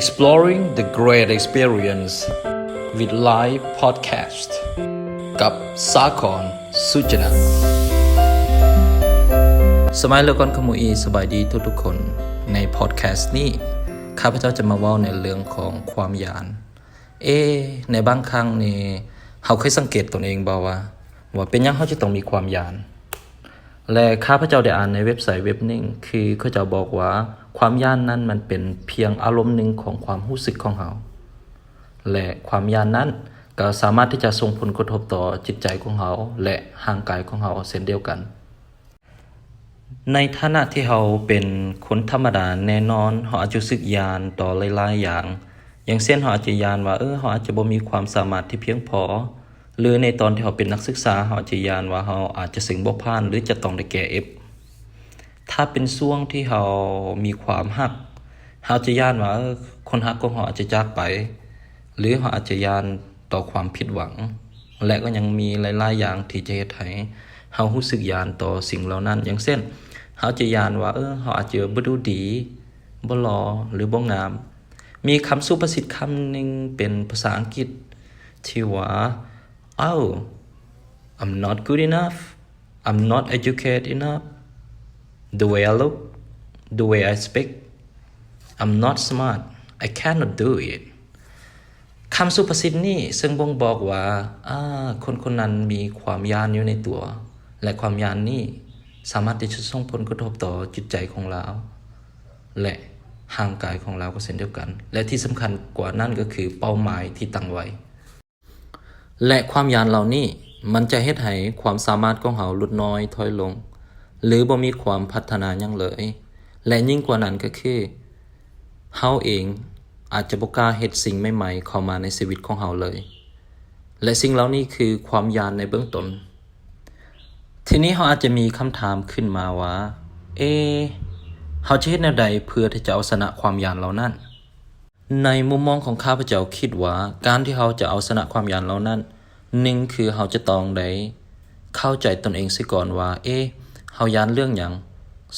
Exploring the Great Experience with Live Podcast กับสาครสุจนะสมัยเลิกอนขโมยอีสบายดีทุกทุกๆคนในพอดแคสต์นี้ ข้าพเจ้าจะมาเว่าในเรื่องของความยาน เอ ในบางครั้งนี่เขาเคยสังเกตตนเองบ่าว่า ว่าเป็นยังเขาจะต้องมีความยาน และข้าพเจ้าได้อ่านในเว็บไซต์เว็บหนึ่งคือเขาเจ้าบอกว่าความย่านนั้นมันเป็นเพียงอารมณ์หนึ่งของความรู้สึกของเราและความย่านนั้นก็สามารถที่จะส่งผลกระทบต่อจิตใจของเราและร่างกายของเราเช่นเดียวกัน ในฐานะที่เราเป็นคนธรรมดาแน่นอนเราอาจจะสึกยานต่อหลายๆอย่าง อย่างเช่นเราอาจจะยานว่าเออเราอาจจะบ่มีความสามารถที่เพียงพอ หรือในตอนที่เราเป็นนักศึกษาเราจะยานว่าเราอาจจะสึงบ่ผ่าน หรือจะต้องได้แก่ F ถ้าเป็นช่วงที่เรามีความหักเราจะยานว่าคนหักของเราอาจจะจากไป หรือเราอาจจะยานต่อความผิดหวัง และก็ยังมีหลายๆอย่างที่จะเฮ็ดให้เรารู้สึกยานต่อสิ่งเหล่านั้น อย่างเช่นเราจะยานว่าเออเราอาจจะบ่ดูดีบ่หล่อหรือบ่งาม มีคำสุภาษิตคำหนึ่งเป็นภาษาอังกฤษที่ว่า oh I'm not good enough I'm not educated enough the way I look the way I speak I'm not smart I cannot do it คำสุภาษิตนี้ซึ่งบ่งบอกว่าคนคนนั้นมีความยานอยู่ในตัว และความยานนี้สามารถที่จะส่งผลกระทบต่อจิตใจของเรา และห่างกายของเราก็เช่นเดียวกัน และที่สำคัญกว่านั้นก็คือเป้าหมายที่ตั้งไว้ และความยานเหล่านี้มันจะเฮ็ดให้ความสามารถของเราลดน้อยถอยลง หรือบ่มีความพัฒนาหยังเลย และยิ่งกว่านั้นก็คือเฮาเองอาจจะบ่กล้าเฮ็ดสิ่งใหม่ๆเข้ามาในชีวิตของเฮาเลย และสิ่งเหล่านี้คือความยานในเบื้องต้นทีนี้เขาอาจจะมีคำถามขึ้นมาว่า เอเขาจะเฮ็ดแนวใดเพื่อที่จะเอาชนะความยานเหล่านั้น ในมุมมองของข้าพเจ้าคิดว่าการที่เขาจะเอาชนะความยานเหล่านั้นหนึ่งคือเขาจะต้องได้เข้าใจตนเองเสิก่อนว่า เอ๊เขายานเรื่องหยัง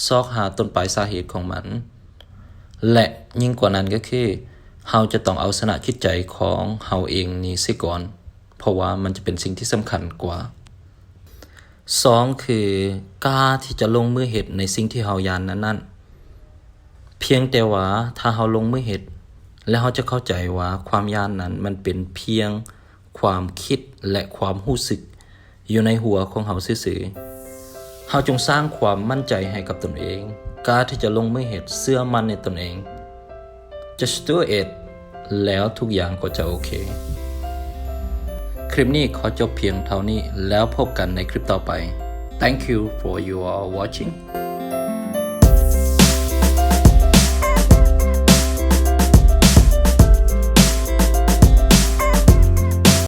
ซอกหาต้นปลายสาเหตุของมัน และยิ่งกว่านั้นก็คือเราจะต้องเอาชนะคิดใจของเราเองนี้เสิก่อน เพราะว่ามันจะเป็นสิ่งที่สำคัญกว่าสองคือกล้าที่จะลงมือเหตุในสิ่งที่เฮายานนั้นนั้นๆเพียงแต่ว่าถ้าเฮาลงมือเหตุ แล้วเฮาจะเข้าใจว่าความยานนั้นมันเป็นเพียงความคิดและความรู้สึก อยู่ในหัวของเฮาซื่อๆเฮาจงสร้างความมั่นใจให้กับตนเองกล้าที่จะลงมือเหตุเสื้อมันในตนเอง just do it แล้วทุกอย่างก็จะโอเค คลิปนี้ขอจบเพียงเท่านี้แล้วพบกันในคลิปต่อไป Thank you for your watching